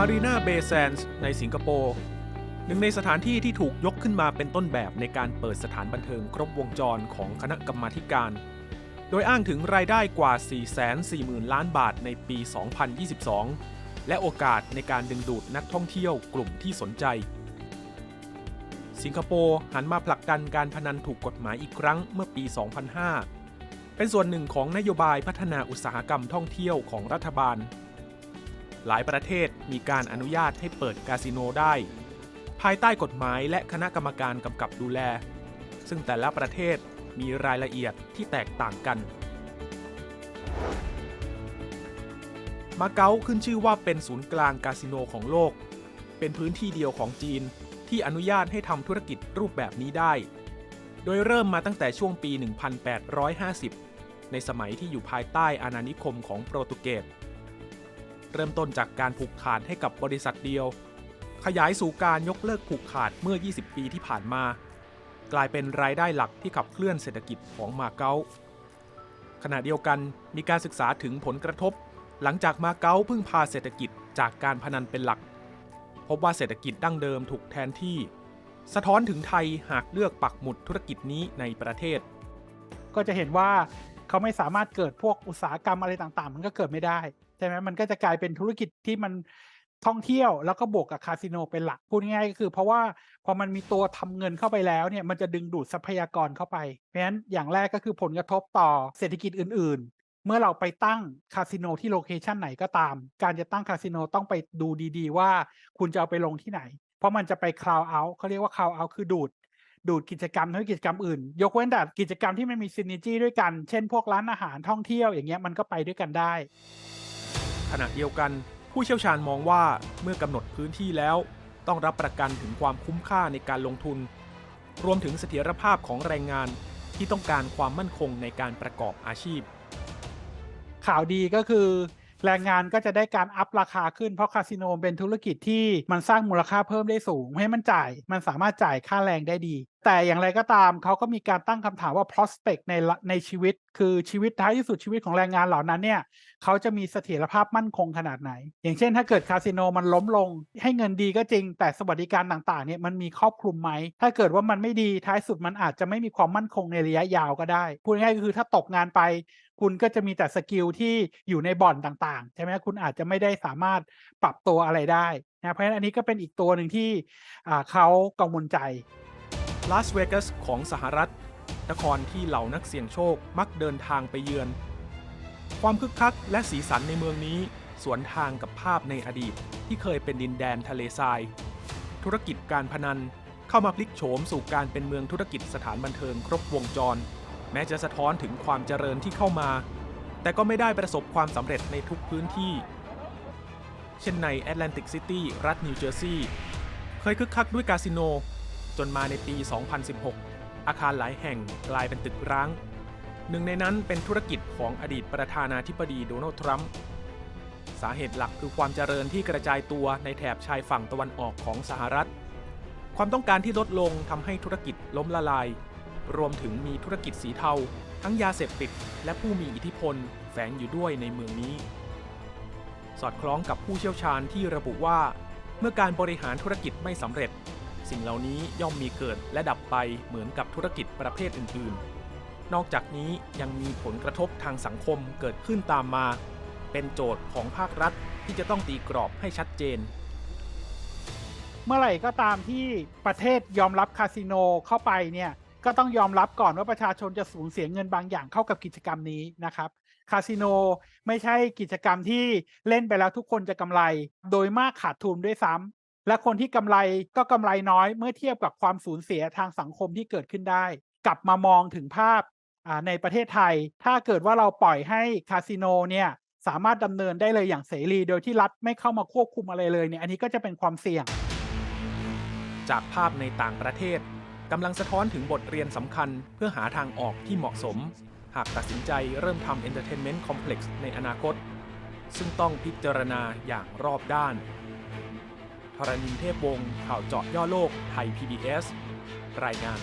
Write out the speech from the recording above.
มารีนาเบย์แซนส์ในสิงคโปร์หนึ่งในสถานที่ที่ถูกยกขึ้นมาเป็นต้นแบบในการเปิดสถานบันเทิงครบวงจรของคณะกรรมาการ โดยอ้างถึงรายได้กว่า 440,000 ล้านบาทในปี 2022 และโอกาสในการดึงดูดนักท่องเที่ยวกลุ่มที่สนใจ สิงคโปร์หันมาผลักดันการพนันถูกกฎหมายอีกครั้งเมื่อปี 2005 เป็นส่วนหนึ่งของนโยบายพัฒนาอุตสาหกรรมท่องเที่ยวของรัฐบาล หลายประเทศมีการอนุญาตให้เปิดคาสิโนได้ ภายใต้กฎหมายและคณะกรรมการกำกับดูแล ซึ่งแต่ละประเทศมีรายละเอียดที่แตกต่างกัน มาเก๊าขึ้นชื่อว่าเป็นศูนย์กลางคาสิโนของโลก เป็นพื้นที่เดียวของจีนที่อนุญาตให้ทำธุรกิจรูปแบบนี้ได้ โดยเริ่มมาตั้งแต่ช่วงปี 1850 ในสมัยที่อยู่ภายใต้อาณานิคมของโปรตุเกส เริ่มต้นจากการผูกขาดให้กับบริษัทเดียว ขยายสู่การยกเลิกผูกขาดเมื่อ 20 ปีที่ผ่านมา กลายเป็นรายได้หลักที่ขับเคลื่อนเศรษฐกิจของมาเก๊าขณะเดียวกันมีการศึกษาถึงผลกระทบ หลังจากมาเก๊าพึ่งพาเศรษฐกิจจากการพนันเป็นหลัก พบว่าเศรษฐกิจดั้งเดิมถูกแทนที่ สะท้อนถึงไทยหากเลือกปักหมุดธุรกิจนี้ในประเทศ ก็จะเห็นว่า เขาไม่สามารถเกิดพวกอุตสาหกรรมอะไรต่างๆ มันก็เกิดไม่ได้ใช่ไหมมันก็จะกลายเป็นธุรกิจที่มันท่องเที่ยวแล้วก็บวกกับคาสิโนเป็นหลักพูดง่ายๆก็คือ เพราะว่าพอมันมีตัวทำเงินเข้าไปแล้วเนี่ยมันจะดึงดูดทรัพยากรเข้าไป เพราะฉะนั้นอย่างแรกก็คือผลกระทบต่อเศรษฐกิจอื่น ๆ เมื่อเราไปตั้งคาสิโนที่โลเคชันไหนก็ตาม การจะตั้งคาสิโนต้องไปดูดีๆ ว่าคุณจะเอาไปลงที่ไหน เพราะมันจะไปคลาวเอาเขาเรียกว่าคลาวเอาคือดูด ดูดกิจกรรมทั้งกิจกรรมอื่น ยกเว้นแต่กิจกรรมที่มันมีซิน e จี้ด้วยกัน เช่นพวกร้านอาหารท่องเที่ยวอย่างเงี้ยมันก็ไปด้วยกันได้ ขณะเดียวกัน ผู้เชี่ยวชาญมองว่าเมื่อกำหนดพื้นที่แล้ว ต้องรับประกันถึงความคุ้มค่าในการลงทุน รวมถึงเสถียรภาพของแรงงานที่ต้องการความมั่นคงในการประกอบอาชีพ ข่าวดีก็คือแรงงานก็จะได้การอัพราคาขึ้นเพราะคาสิโนเป็นธุรกิจที่มันสร้างมูลค่าเพิ่มได้สูงให้มันจ่าย มันสามารถจ่ายค่าแรงได้ดีแต่อย่างไรก็ตามเขาก็มีการตั้งคำถามว่า prospect ในในชีวิต คือชีวิตท้ายที่สุดชีวิตของแรงงานเหล่านั้นเนี่ยเขาจะมีเสถียรภาพมั่นคงขนาดไหน อย่างเช่นถ้าเกิดคาสิโนมันล้มลง ให้เงินดีก็จริง แต่สวัสดิการต่างๆเนี่ยมันมีครอบคลุมไหม ถ้าเกิดว่ามันไม่ดีท้ายสุดมันอาจจะไม่มีความมั่นคงในระยะยาวก็ได้ พูดง่ายๆก็คือถ้าตกงานไป คุณก็จะมีแต่สกิลที่อยู่ในบ่อนต่างๆใช่ไหมคุณอาจจะไม่ได้สามารถปรับตัวอะไรได้นะเพราะฉะนั้นอันนี้ก็เป็นอีกตัวหนึ่งที่เขากังวลใจ ลาสเวกัสของสหรัฐ นครที่เหล่านักเสี่ยงโชคมักเดินทางไปเยือน ความคึกคักและสีสันในเมืองนี้ สวนทางกับภาพในอดีตที่เคยเป็นดินแดนทะเลทราย ธุรกิจการพนันเข้ามาพลิกโฉมสู่การเป็นเมืองธุรกิจสถานบันเทิงครบวงจร แม้จะสะท้อนถึงความเจริญที่เข้ามา แต่ก็ไม่ได้ประสบความสำเร็จในทุกพื้นที่ เช่นในแอตแลนติกซิตี้รัฐนิวเจอร์ซีย์เคยคึกคักด้วยคาสิโน จนมาในปี 2016 อาคารหลายแห่งกลายเป็นตึกร้าง หนึ่งในนั้นเป็นธุรกิจของอดีตประธานาธิบดีโดนัลด์ทรัมป์สาเหตุหลักคือความเจริญที่กระจายตัวในแถบชายฝั่งตะวันออกของสหรัฐ ความต้องการที่ลดลงทำให้ธุรกิจล้มละลาย รวมถึงมีธุรกิจสีเทา ทั้งยาเสพติด และผู้มีอิทธิพลแฝงอยู่ด้วยในเมืองนี้ สอดคล้องกับผู้เชี่ยวชาญที่ระบุว่า เมื่อการบริหารธุรกิจไม่สำเร็จ สิ่งเหล่านี้ย่อมมีเกิดและดับไปเหมือนกับธุรกิจประเภทอื่น ๆ นอกจากนี้ยังมีผลกระทบทางสังคมเกิดขึ้นตามมา เป็นโจทย์ของภาครัฐที่จะต้องตีกรอบให้ชัดเจน เมื่อไหร่ก็ตามที่ประเทศยอมรับคาสิโนเข้าไปเนี่ยก็ต้องยอมรับก่อนว่าประชาชนจะสูญเสียเงินบางอย่างเข้ากับกิจกรรมนี้นะครับคาสิโนไม่ใช่กิจกรรมที่เล่นไปแล้วทุกคนจะกำไร โดยมากขาดทุนด้วยซ้ำ และคนที่กำไรก็กำไรน้อยเมื่อเทียบกับความสูญเสียทางสังคมที่เกิดขึ้นได้ กลับมามองถึงภาพในประเทศไทย ถ้าเกิดว่าเราปล่อยให้คาสิโนเนี่ยสามารถดำเนินได้เลยอย่างเสรี โดยที่รัฐไม่เข้ามาควบคุมอะไรเลยเนี่ยอันนี้ก็จะเป็นความเสี่ยง จากภาพในต่างประเทศกำลังสะท้อนถึงบทเรียนสำคัญเพื่อหาทางออกที่เหมาะสม หากตัดสินใจเริ่มทำ Entertainment Complex ในอนาคต ซึ่งต้องพิจารณาอย่างรอบด้าน ธรณินเทพวงศ์ข่าวเจาะย่อโลกไทย PBS รายงาน